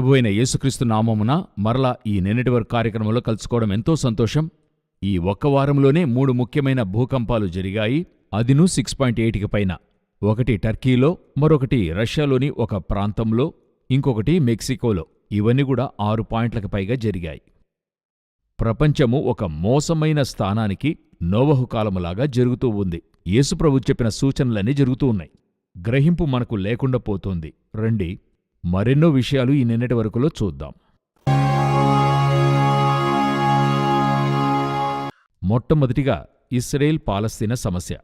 ప్రభు అయిన యేసుక్రీస్తు నామమున మరలా ఈ నిన్నటి వరకు కార్యక్రమంలో కలుసుకోవడం ఎంతో సంతోషం. ఈ ఒక్క వారంలోనే మూడు ముఖ్యమైన భూకంపాలు జరిగాయి. అదిను సిక్స్ పాయింట్ ఎయిట్కి పైన. ఒకటి టర్కీలో మరొకటి రష్యాలోని ఒక ప్రాంతంలో ఇంకొకటి మెక్సికోలో. ఇవన్నీ కూడా ఆరు పాయింట్లకు పైగా జరిగాయి. ప్రపంచము ఒక మోసమైన స్థానానికి నోవహు కాలములాగా జరుగుతూ ఉంది. యేసుప్రభు చెప్పిన సూచనలన్నీ జరుగుతూ ఉన్నాయి. గ్రహింపు మనకు లేకుండా పోతోంది. రండి మరెన్నో విషయాలు ఈ నిన్నటి వరకులో చూద్దాం. మొట్టమొదటిగా ఇస్రాయేల్ పాలస్తీనా సమస్య.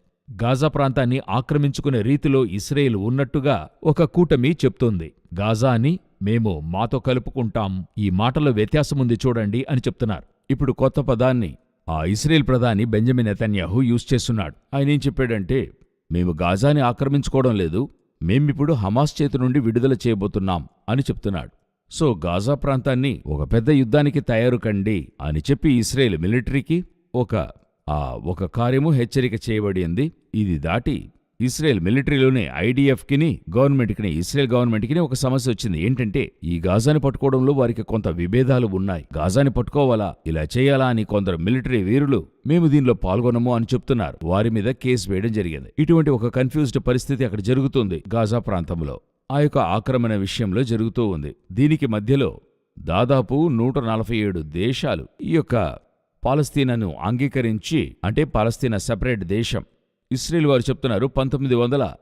గాజా ప్రాంతాన్ని ఆక్రమించుకునే రీతిలో ఇస్రాయేల్ ఉన్నట్టుగా ఒక కూటమి చెప్తోంది. గాజా అని మేము మాతో కలుపుకుంటాం. ఈ మాటలో వ్యత్యాసముంది చూడండి అని చెప్తున్నారు. ఇప్పుడు కొత్త పదాన్ని ఆ ఇస్రాయేల్ ప్రధాని బెంజమిన్ నెతన్యాహు యూజ్ చేస్తున్నాడు. ఆయన ఏం చెప్పాడంటే మేము గాజాని ఆక్రమించుకోవడం లేదు. మేమిప్పుడు హమాస్ చేతి నుండి విడుదల చేయబోతున్నాం అని చెప్తున్నాడు. సో గాజా ప్రాంతాన్ని ఒక పెద్ద యుద్ధానికి తయారు కండి అని చెప్పి ఇస్రాయేల్ మిలిటరీకి ఒక ఆ ఒక కార్యము హెచ్చరిక చేయబడింది. ఇది దాటి ఇస్రాయెల్ మిలిటరీలోనే ఐడిఎఫ్కిని గవర్నమెంట్కిని ఇస్రాయెల్ గవర్నమెంట్కిని ఒక సమస్య వచ్చింది. ఏంటంటే ఈ గాజాని పట్టుకోవడంలో వారికి కొంత విభేదాలు ఉన్నాయి. గాజాని పట్టుకోవాలా? ఇలా చేయాలా అని కొందరు మిలిటరీ వీరులు మేము దీనిలో పాల్గొనము అని చెప్తున్నారు. వారి మీద కేసు వేయడం జరిగింది. ఇటువంటి ఒక కన్ఫ్యూజ్డ్ పరిస్థితి అక్కడ జరుగుతుంది గాజా ప్రాంతంలో. ఆ యొక్క ఆక్రమణ విషయంలో జరుగుతూ ఉంది. దీనికి మధ్యలో దాదాపు నూట నలభై ఏడు దేశాలు ఈ యొక్క పాలస్తీనాను అంగీకరించి అంటే పాలస్తీనా సెపరేట్ దేశం ఇస్రేల్ వారు చెప్తున్నారు పంతొమ్మిది వందల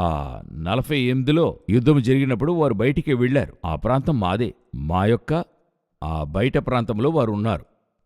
ఆ నలభై ఎనిమిదిలో యుద్ధం జరిగినప్పుడు వారు బయటికి వెళ్ళారు ఆ ప్రాంతం మాదే. మా యొక్క ఆ బయట ప్రాంతంలో వారు ఉన్నారు.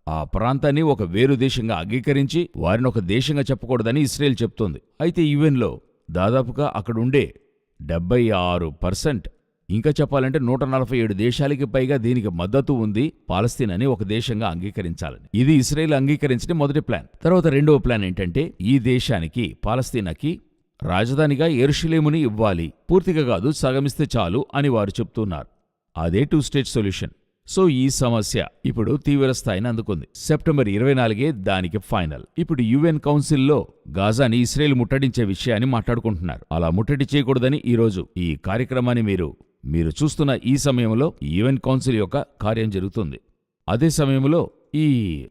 ఆ ప్రాంతాన్ని ఒక వేరు దేశంగా అంగీకరించి వారిని ఒక దేశంగా చెప్పకూడదని ఇస్రేల్ చెప్తోంది. అయితే ఈవెన్లో దాదాపుగా అక్కడుండే డెబ్బై ఆరు పర్సెంట్ ఇంకా చెప్పాలంటే నూట నలభై ఏడు దేశాలకి పైగా దీనికి మద్దతు ఉంది పాలస్తీనాని ఒక దేశంగా అంగీకరించాలని. ఇది ఇస్రాయెల్ అంగీకరించిన మొదటి ప్లాన్. తర్వాత రెండవ ప్లాన్ ఏంటంటే ఈ దేశానికి పాలస్తీనాకి రాజధానిగా ఎరుషులేముని ఇవ్వాలి. పూర్తిగా కాదు సగమిస్తే చాలు అని వారు చెప్తున్నారు. అదే టూ స్టేట్ సొల్యూషన్ సో ఈ సమస్య ఇప్పుడు తీవ్ర స్థాయిని అందుకుంది. సెప్టెంబర్ ఇరవై నాలుగే దానికి ఫైనల్. ఇప్పుడు యుఎన్ కౌన్సిల్లో గాజాని ఇస్రాయేల్ ముట్టడించే విషయాన్ని మాట్లాడుకుంటున్నారు. అలా ముట్టడి చేయకూడదని ఈరోజు ఈ కార్యక్రమాన్ని మీరు మీరు చూస్తున్న ఈ సమయంలో ఈవెంట్ కౌన్సిల్ యొక్క కార్యం జరుగుతుంది. అదే సమయంలో ఈ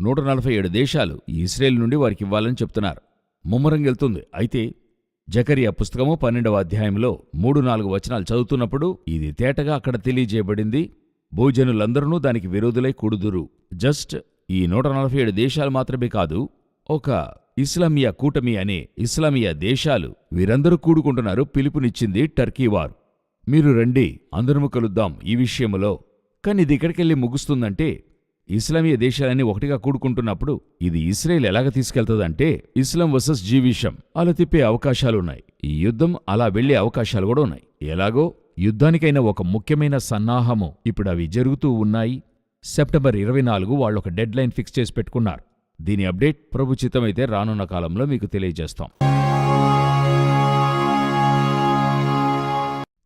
నూట నలభై ఏడు దేశాలు ఇస్రాయేల్ నుండి వారికి ఇవ్వాలని చెప్తున్నారు. ముమ్మరం వెళ్తుంది. అయితే జకరియా పుస్తకము పన్నెండవ అధ్యాయంలో మూడు నాలుగు వచనాలు చదువుతున్నప్పుడు ఇది తేటగా అక్కడ తెలియజేయబడింది. భూజనులందరూ దానికి విరోధులై కూడుదురు. జస్ట్ ఈ నూట నలభై ఏడు దేశాలు మాత్రమే కాదు ఒక ఇస్లామియా కూటమి అనే ఇస్లామియా దేశాలు వీరందరూ కూడుకుంటున్నారు. పిలుపునిచ్చింది టర్కీ వారు. మీరు రండి అందరము కలుద్దాం ఈ విషయములో. కానీ ఇది ఎక్కడికెళ్ళి ముగుస్తుందంటే ఇస్లామీయ దేశాలన్నీ ఒకటిగా కూడుకుంటున్నప్పుడు ఇది ఇస్రాయెల్ ఎలాగ తీసుకెళ్తదంటే ఇస్లాం వర్సెస్ జీవిషం. అలా తిప్పే అవకాశాలున్నాయి. ఈ యుద్ధం అలా వెళ్ళే అవకాశాలు కూడా ఉన్నాయి. ఎలాగో యుద్ధానికైన ఒక ముఖ్యమైన సన్నాహము ఇప్పుడు అవి జరుగుతూ ఉన్నాయి. సెప్టెంబర్ ఇరవై నాలుగు వాళ్ళొక డెడ్ లైన్ ఫిక్స్ చేసి పెట్టుకున్నారు. దీని అప్డేట్ ప్రభుచితమైతే రానున్న కాలంలో మీకు తెలియజేస్తాం.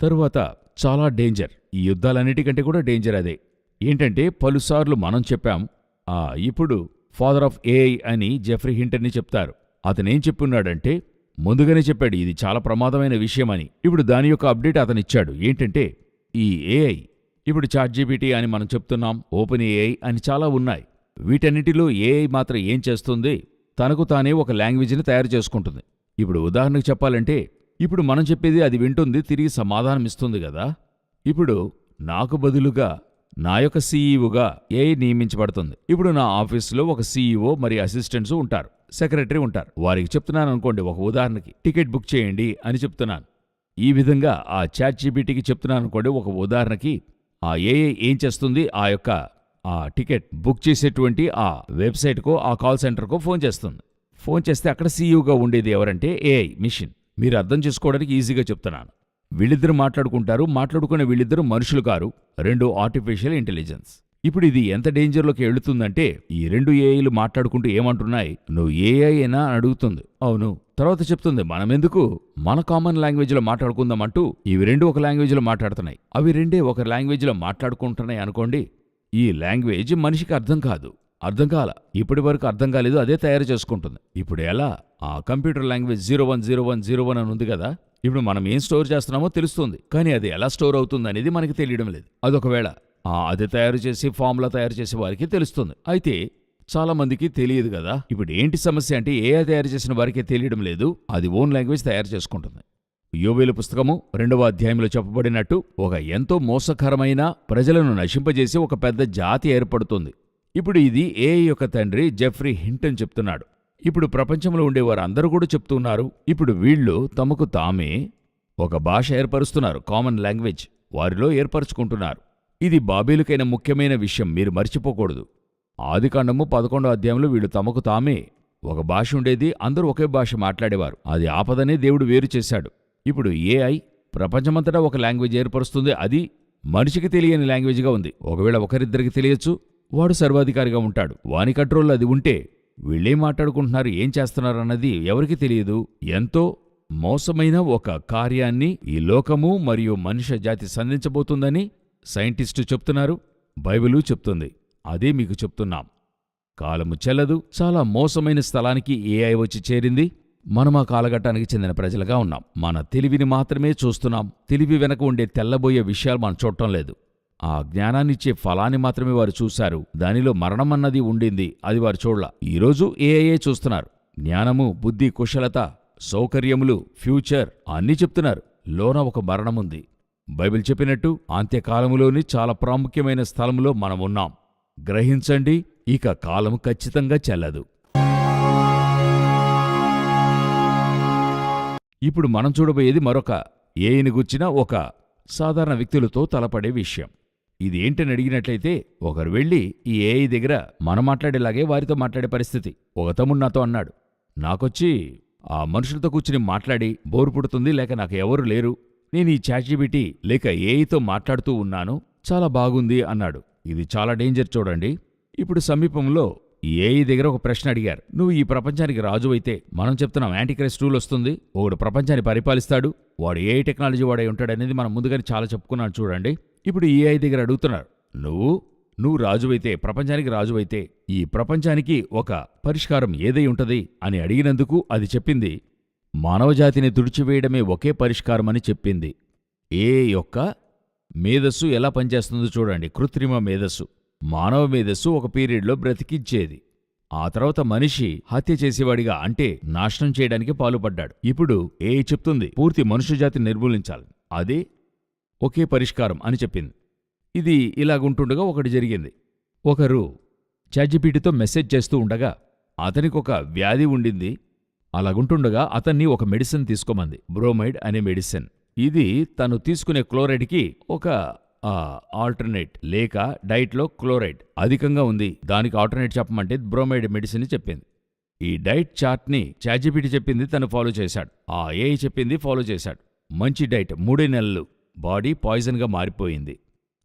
తరువాత చాలా డేంజర్. ఈ యుద్ధాలన్నిటికంటే కూడా డేంజర్ అదే. ఏంటంటే పలుసార్లు మనం చెప్పాం ఆ ఇప్పుడు ఫాదర్ ఆఫ్ ఏఐ అని జెఫ్రీ హింటర్ని చెప్తారు. అతనేం చెప్పున్నాడంటే ముందుగానే చెప్పాడు ఇది చాలా ప్రమాదమైన విషయమని. ఇప్పుడు దాని యొక్క అప్డేట్ అతనిచ్చాడు. ఏంటంటే ఈ ఏఐ ఇప్పుడు చాట్ జీబీటీ అని మనం చెప్తున్నాం ఓపెన్ ఏఐ అని చాలా ఉన్నాయి. వీటన్నిటిలో ఏఐ మాత్రం ఏం చేస్తుంది తనకు తానే ఒక లాంగ్వేజ్ని తయారు చేసుకుంటుంది. ఇప్పుడు ఉదాహరణకు చెప్పాలంటే ఇప్పుడు మనం చెప్పేది అది వింటుంది తిరిగి సమాధానం ఇస్తుంది కదా. ఇప్పుడు నాకు బదులుగా నా యొక్క సీఈఓగా ఏఐ నియమించబడుతుంది. ఇప్పుడు నా ఆఫీసులో ఒక సీఈఓ మరి అసిస్టెంట్స్ ఉంటారు సెక్రటరీ ఉంటారు. వారికి చెప్తున్నాను అనుకోండి ఒక ఉదాహరణకి టికెట్ బుక్ చేయండి అని చెప్తున్నాను. ఈ విధంగా ఆ చాట్ జీబీటీకి చెప్తున్నాను అనుకోండి ఒక ఉదాహరణకి ఆ ఏఐ ఏం చేస్తుంది? ఆ యొక్క ఆ టికెట్ బుక్ చేసేటువంటి ఆ వెబ్సైట్కో ఆ కాల్ సెంటర్కో ఫోన్ చేస్తుంది. ఫోన్ చేస్తే అక్కడ సీఈఓగా ఉండేది ఎవరంటే ఏఐ మిషన్. మీరు అర్థం చేసుకోవడానికి ఈజీగా చెప్తున్నాను. వీళ్ళిద్దరు మాట్లాడుకుంటారు మాట్లాడుకునే వీళ్ళిద్దరు మనుషులు కారు. రెండు ఆర్టిఫిషియల్ ఇంటెలిజెన్స్ ఇప్పుడు ఇది ఎంత డేంజర్లోకి వెళుతుందంటే ఈ రెండు ఏఐలు మాట్లాడుకుంటూ ఏమంటున్నాయి? నువ్వు ఏఐ అయినా అని అడుగుతుంది. అవును. తర్వాత చెప్తుంది మనమెందుకు? మన కామన్ లాంగ్వేజ్లో మాట్లాడుకుందామంటూ ఇవి రెండు ఒక లాంగ్వేజ్లో మాట్లాడుతున్నాయి. అవి రెండే ఒక లాంగ్వేజ్లో మాట్లాడుకుంటున్నాయి అనుకోండి ఈ లాంగ్వేజ్ మనిషికి అర్థం కాదు. అర్థం కాల ఇప్పటి వరకు అర్థం కాలేదు అదే తయారు చేసుకుంటుంది. ఇప్పుడు ఎలా? ఆ computer language zero one zero one zero one అని ఉంది కదా ఇప్పుడు మనం ఏం స్టోర్ చేస్తున్నామో తెలుస్తుంది కానీ అది ఎలా స్టోర్ అవుతుంది అనేది మనకి తెలియడం లేదు. అదొకవేళ ఆ, అది తయారు చేసి ఫార్ములా తయారు చేసే వారికి తెలుస్తుంది. అయితే చాలా మందికి తెలియదు కదా ఇప్పుడు ఏంటి సమస్య అంటే ఏఐ తయారు చేసిన వారికి తెలియడం లేదు అది ఓన్ లాంగ్వేజ్ తయారు చేసుకుంటుంది. యోవేలు పుస్తకము రెండవ అధ్యాయంలో చెప్పబడినట్టు ఒక ఎంతో మోసకరమైన ప్రజలను నశింపజేసి ఒక పెద్ద జాతి ఏర్పడుతుంది. ఇప్పుడు ఇది ఏఐ యొక్క తండ్రి జెఫ్రీ హింటన్ చెప్తున్నాడు. ఇప్పుడు ప్రపంచంలో ఉండే వారందరూ కూడా చెప్తున్నారు ఇప్పుడు వీళ్ళు తమకు తామే ఒక భాష ఏర్పరుస్తున్నారు. కామన్ లాంగ్వేజ్ వారిలో ఏర్పరచుకుంటున్నారు. ఇది బాబీలకైన ముఖ్యమైన విషయం. మీరు మర్చిపోకూడదు. ఆదికాండము పదకొండో అధ్యాయంలో వీళ్ళు తమకు తామే ఒక భాష ఉండేది. అందరూ ఒకే భాష మాట్లాడేవారు. అది ఆపదనే దేవుడు వేరు చేశాడు. ఇప్పుడు ఏఐ ప్రపంచమంతటా ఒక లాంగ్వేజ్ ఏర్పరుస్తుంది. అది మనిషికి తెలియని లాంగ్వేజ్గా ఉంది. ఒకవేళ ఒకరిద్దరికి తెలియచ్చు. వాడు సర్వాధికారిగా ఉంటాడు. వాని కంట్రోల్లో అది ఉంటే వీళ్ళేం మాట్లాడుకుంటున్నారు ఏం చేస్తున్నారన్నది ఎవరికి తెలియదు. ఎంతో మోసమైన ఒక కార్యాన్ని ఈ లోకము మరియు మనుష్య జాతి సంధించబోతుందని సైంటిస్టు చెప్తున్నారు బైబిలు చెప్తుంది. అదే మీకు చెప్తున్నాం. కాలము చెల్లదు చాలా మోసమైన స్థలానికి ఏఐ వచ్చి చేరింది. మనం ఆ కాలఘట్టానికి చెందిన ప్రజలుగా ఉన్నాం. మన తెలివిని మాత్రమే చూస్తున్నాం. తెలివి వెనక ఉండే తెల్లబోయే విషయాలు మనం చూడటం లేదు. ఆ జ్ఞానాన్నిచ్చే ఫలాన్ని మాత్రమే వారు చూశారు. దానిలో మరణమన్నది ఉండింది. అది వారు చూడల. ఈరోజు ఏఐఏ చూస్తున్నారు. జ్ఞానము బుద్ధి కుశలత సౌకర్యములు ఫ్యూచర్ అన్నీ చెప్తున్నారు. లోన ఒక మరణముంది. బైబిల్ చెప్పినట్టు అంత్యకాలములోని చాలా ప్రాముఖ్యమైన స్థలములో మనమున్నాం. గ్రహించండి ఇక కాలం ఖచ్చితంగా చెల్లదు. ఇప్పుడు మనం చూడబోయేది మరొక. ఏయిని గుచ్చిన ఒక సాధారణ వ్యక్తులతో తలపడే విషయం. ఇది ఏంటని అడిగినట్లయితే ఒకరు వెళ్ళి ఈ ఏఐ దగ్గర మనం మాట్లాడేలాగే వారితో మాట్లాడే పరిస్థితి. ఒక తమ్ముడు నాతో అన్నాడు నాకొచ్చి ఆ మనుషులతో కూర్చుని మాట్లాడి బోరు పుడుతుంది లేక నాకు ఎవరు లేరు. నేను ఈ చాట్జీబీటీ లేక ఏఐతో మాట్లాడుతూ ఉన్నాను చాలా బాగుంది అన్నాడు. ఇది చాలా డేంజర్ చూడండి. ఇప్పుడు సమీపంలో ఈ ఏఐ దగ్గర ఒక ప్రశ్న అడిగారు. నువ్వు ఈ ప్రపంచానికి రాజు అయితే మనం చెప్తున్నాం యాంటీక్రైస్ట్ రూల్ వస్తుంది. ఒకడు ప్రపంచాన్ని పరిపాలిస్తాడు. వాడు ఏఐ టెక్నాలజీ వాడై ఉంటాడనేది మనం ముందుగానే చాలా చెప్పుకున్నాను చూడండి. ఇప్పుడు ఏఐ దగ్గర అడుగుతున్నారు నువ్వు నువ్వు రాజువైతే ప్రపంచానికి రాజువైతే ఈ ప్రపంచానికి ఒక పరిష్కారం ఏదై ఉంటది? అని అడిగినందుకు అది చెప్పింది. మానవజాతిని తుడిచివేయడమే ఒకే పరిష్కారమని చెప్పింది. ఏ యొక్క మేధస్సు ఎలా పనిచేస్తుందో చూడండి. కృత్రిమ మేధస్సు మానవ మేధస్సు ఒక పీరియడ్లో బ్రతికించేది ఆ తర్వాత మనిషి హత్య చేసేవాడిగా అంటే నాశనం చేయడానికి పాలుపడ్డాడు. ఇప్పుడు ఏ చెప్తుంది? పూర్తి మనుష్యజాతిని నిర్మూలించాలి. అదే ఒకే పరిష్కారం అని చెప్పింది. ఇది ఇలాగుంటుండగా ఒకటి జరిగింది. ఒకరు చాజిపీటితో మెసేజ్ చేస్తూ ఉండగా అతనికొక వ్యాధి ఉండింది. అలాగుంటుండగా అతన్ని ఒక మెడిసిన్ తీసుకోమంది బ్రోమైడ్ అనే మెడిసిన్. ఇది తను తీసుకునే క్లోరైడ్కి ఒక ఆల్టర్నేట్ లేక డైట్లో క్లోరైడ్ అధికంగా ఉంది. దానికి ఆల్టర్నేట్ చెప్పమంటే బ్రోమైడ్ మెడిసిన్ చెప్పింది. ఈ డైట్ చార్ట్ని చాజిపిటి చెప్పింది తను ఫాలో చేశాడు. ఆ ఏఐ చెప్పింది ఫాలో చేశాడు. మంచి డైట్ మూడే నెలలు. బాడీ పాయిజన్గా మారిపోయింది.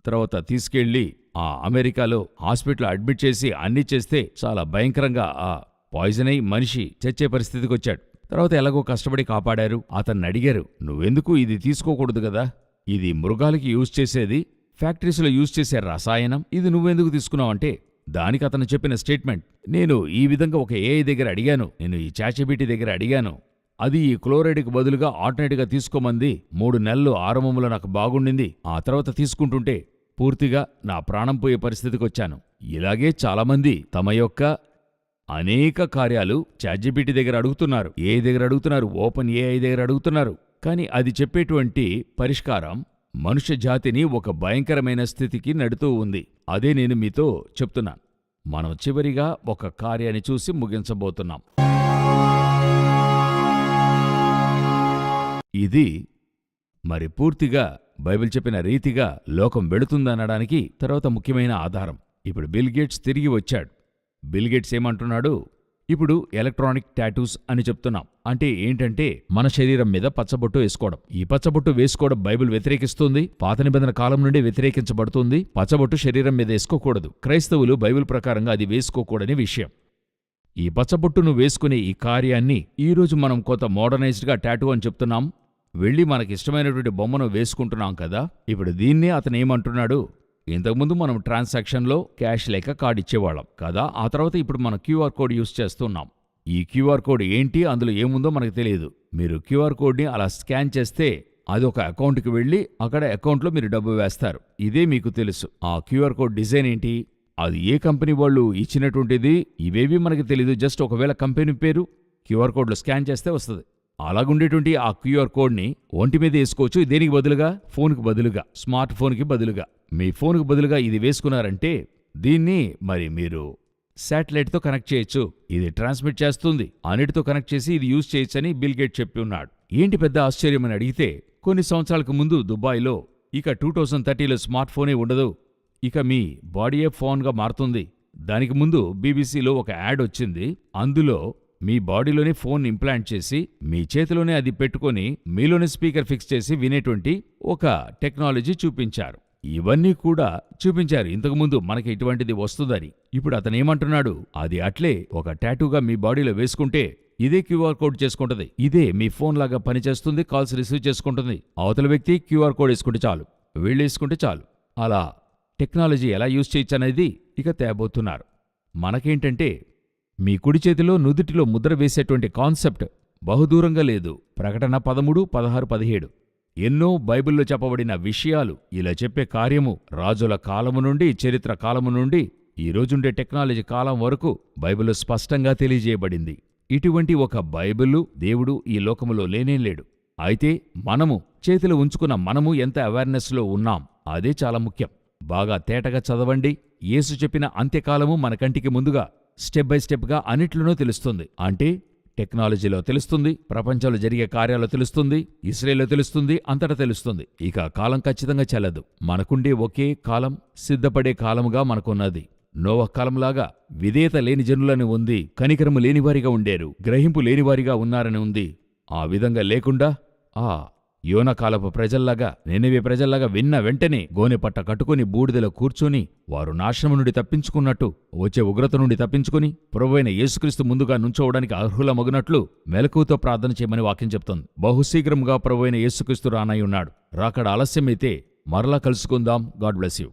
తర్వాత తీసుకెళ్ళి ఆ అమెరికాలో హాస్పిటల్ అడ్మిట్ చేసి అన్ని చేస్తే చాలా భయంకరంగా ఆ పాయిజన్ అయి మనిషి చచ్చే పరిస్థితికి వచ్చాడు. తర్వాత ఎలాగో కష్టపడి కాపాడారు. అతన్ని అడిగారు నువ్వెందుకు ఇది తీసుకోకూడదు కదా? ఇది మృగాలకి యూజ్ చేసేది ఫ్యాక్టరీస్లో యూజ్ చేసే రసాయనం. ఇది నువ్వెందుకు తీసుకున్నావంటే దానికి అతను చెప్పిన స్టేట్మెంట్ నేను ఈ విధంగా ఒక ఏఐ దగ్గర అడిగాను. నేను ఈ చాచబీటి దగ్గర అడిగాను. అది ఈ క్లోరైడ్కి బదులుగా ఆల్టర్నేట్గా తీసుకోమంది. మూడు నెలలు ఆరంభంలో నాకు బాగుండింది. ఆ తర్వాత తీసుకుంటుంటే పూర్తిగా నా ప్రాణం పోయే పరిస్థితికి వచ్చాను. ఇలాగే చాలామంది తమ యొక్క అనేక కార్యాలు చాట్జిపిటి దగ్గర అడుగుతున్నారు. ఏ దగ్గర అడుగుతున్నారు? ఓపెన్ ఏఐ దగ్గర అడుగుతున్నారు. కానీ అది చెప్పేటువంటి పరిష్కారం మనుష్య జాతిని ఒక భయంకరమైన స్థితికి నడుతూ ఉంది. అదే నేను మీతో చెప్తున్నాను మనం చివరిగా ఒక కార్యాన్ని చూసి ముగించబోతున్నాం. ఇది మరి పూర్తిగా బైబిల్ చెప్పిన రీతిగా లోకం వెళుతుందనడానికి తర్వాత ముఖ్యమైన ఆధారం. ఇప్పుడు బిల్ గేట్స్ తిరిగి వచ్చాడు. బిల్ గేట్స్ ఏమంటున్నాడు? ఇప్పుడు ఎలక్ట్రానిక్ టాటూస్ అని చెప్తున్నాం. అంటే ఏంటంటే మన శరీరం మీద పచ్చబొట్టు వేసుకోవడం. ఈ పచ్చబొట్టు వేసుకోవడం బైబిల్ వ్యతిరేకిస్తుంది. పాత నిబంధన కాలం నుండి వ్యతిరేకించబడుతుంది. పచ్చబొట్టు శరీరం మీద వేసుకోకూడదు. క్రైస్తవులు బైబిల్ ప్రకారంగా అది వేసుకోకూడని విషయం. ఈ పచ్చబొట్టును వేసుకునే ఈ కార్యాన్ని ఈరోజు మనం కొంత మోడర్నైజ్డ్గా టాటూ అని చెప్తున్నాం. వెళ్ళి మనకిష్టమైనటువంటి బొమ్మను వేసుకుంటున్నాం కదా ఇప్పుడు దీన్నే అతను ఏమంటున్నాడు? ఇంతకుముందు మనం ట్రాన్సాక్షన్లో క్యాష్ లేక కార్డ్ ఇచ్చేవాళ్ళం కదా ఆ తర్వాత ఇప్పుడు మనం క్యూఆర్ కోడ్ యూస్ చేస్తున్నాం. ఈ క్యూఆర్ కోడ్ ఏంటి అందులో ఏముందో మనకు తెలియదు. మీరు క్యూఆర్ కోడ్ని అలా స్కాన్ చేస్తే అది ఒక అకౌంట్కి వెళ్ళి అక్కడ అకౌంట్లో మీరు డబ్బు వేస్తారు. ఇదే మీకు తెలుసు. ఆ క్యూఆర్ కోడ్ డిజైన్ ఏంటి? అది ఏ కంపెనీ వాళ్ళు ఇచ్చినటువంటిది? ఇవేవి మనకి తెలీదు. జస్ట్ ఒకవేళ కంపెనీ పేరు క్యూఆర్ కోడ్లో స్కాన్ చేస్తే వస్తుంది. అలాగుండేటువంటి ఆ క్యూఆర్ కోడ్ని ఒంటి మీద వేసుకోవచ్చు. దేనికి బదులుగా? ఫోన్కి బదులుగా. స్మార్ట్ ఫోన్కి బదులుగా. మీ ఫోన్కి బదులుగా ఇది వేసుకున్నారంటే దీన్ని మరి మీరు శాటిలైట్తో కనెక్ట్ చేయొచ్చు. ఇది ట్రాన్స్మిట్ చేస్తుంది. అన్నిటితో కనెక్ట్ చేసి ఇది యూజ్ చేయొచ్చని బిల్గేట్ చెప్పి ఉన్నాడు. ఏంటి పెద్ద ఆశ్చర్యం అని అడిగితే కొన్ని సంవత్సరాలకు ముందు దుబాయ్లో ఇక టూ థౌజండ్ థర్టీలో స్మార్ట్ ఫోనే ఉండదు. ఇక మీ బాడీయే ఫోన్గా మారుతుంది. దానికి ముందు బీబీసీలో ఒక యాడ్ వచ్చింది. అందులో మీ బాడీలోనే ఫోన్ ఇంప్లాంట్ చేసి మీ చేతిలోనే అది పెట్టుకొని మీలోని స్పీకర్ ఫిక్స్ చేసి వినేటువంటి ఒక టెక్నాలజీ చూపించారు. ఇవన్నీ కూడా చూపించారు. ఇంతకుముందు మనకి ఇటువంటిది వస్తుందని. ఇప్పుడు అతను ఏమంటున్నాడు? అది అట్లే ఒక టాటూగా మీ బాడీలో వేసుకుంటే ఇదే క్యూఆర్ కోడ్ చేసుకుంటది. ఇదే మీ ఫోన్ లాగా పనిచేస్తుంది కాల్స్ రిసీవ్ చేసుకుంటుంది. అవతల వ్యక్తి క్యూఆర్ కోడ్ వేసుకుంటే చాలు వీళ్ళు వేసుకుంటే చాలు. అలా టెక్నాలజీ ఎలా యూజ్ చేయొచ్చు అనేది ఇక తేబోతున్నారు. మనకేంటంటే మీ కుడి చేతిలో నుదుటిలో ముద్ర వేసేటువంటి కాన్సెప్ట్ బహుదూరంగా లేదు. ప్రకటన పదమూడు పదహారు పదిహేడు. ఎన్నో బైబిల్లో చెప్పబడిన విషయాలు ఇలా చెప్పే కార్యము రాజుల కాలము నుండి చరిత్ర కాలము నుండి ఈ రోజుండే టెక్నాలజీ కాలం వరకు బైబిల్ స్పష్టంగా తెలియజేయబడింది. ఇటువంటి ఒక బైబిలు దేవుడు ఈ లోకములో లేనేలేడు అయితే మనము చేతిలో ఉంచుకున్న మనము ఎంత అవేర్నెస్లో ఉన్నాం అదే చాలా ముఖ్యం. బాగా తేటగా చదవండి. యేసు చెప్పిన అంత్యకాలము మన కంటికి ముందుగా స్టెప్ బై స్టెప్గా అన్నిట్లోనూ తెలుస్తుంది. అంటే టెక్నాలజీలో తెలుస్తుంది ప్రపంచంలో జరిగే కార్యాలు తెలుస్తుంది ఇస్రేల్లో తెలుస్తుంది అంతటా తెలుస్తుంది. ఇక కాలం ఖచ్చితంగా చెల్లదు. మనకుండే ఒకే కాలం సిద్ధపడే కాలముగా మనకున్నది. నోవ కాలంలాగా విధేయత లేని జనులని ఉంది కనికరము లేనివారిగా ఉండేరు గ్రహింపు లేనివారిగా ఉన్నారని ఉంది. ఆ విధంగా లేకుండా ఆ యోనకాలపు ప్రజల్లాగా నెనివి ప్రజల్లాగా విన్న వెంటనే గోనెపట్ట కట్టుకుని బూడిదలో కూర్చొని వారు నాశనము నుండి తప్పించుకున్నట్టు వచ్చే ఉగ్రత నుండి తప్పించుకుని ప్రభువైన యేసుక్రీస్తు ముందుగా నుంచోవడానికి అర్హులమగునట్లు మెలకువతో ప్రార్థన చేయమని వాక్యం చెప్తోంది. బహుశీఘ్రంగా ప్రభువైన యేసుక్రీస్తు రానై ఉన్నాడు. రాకడ ఆలస్యమైతే మరలా కలుసుకుందాం. God bless you.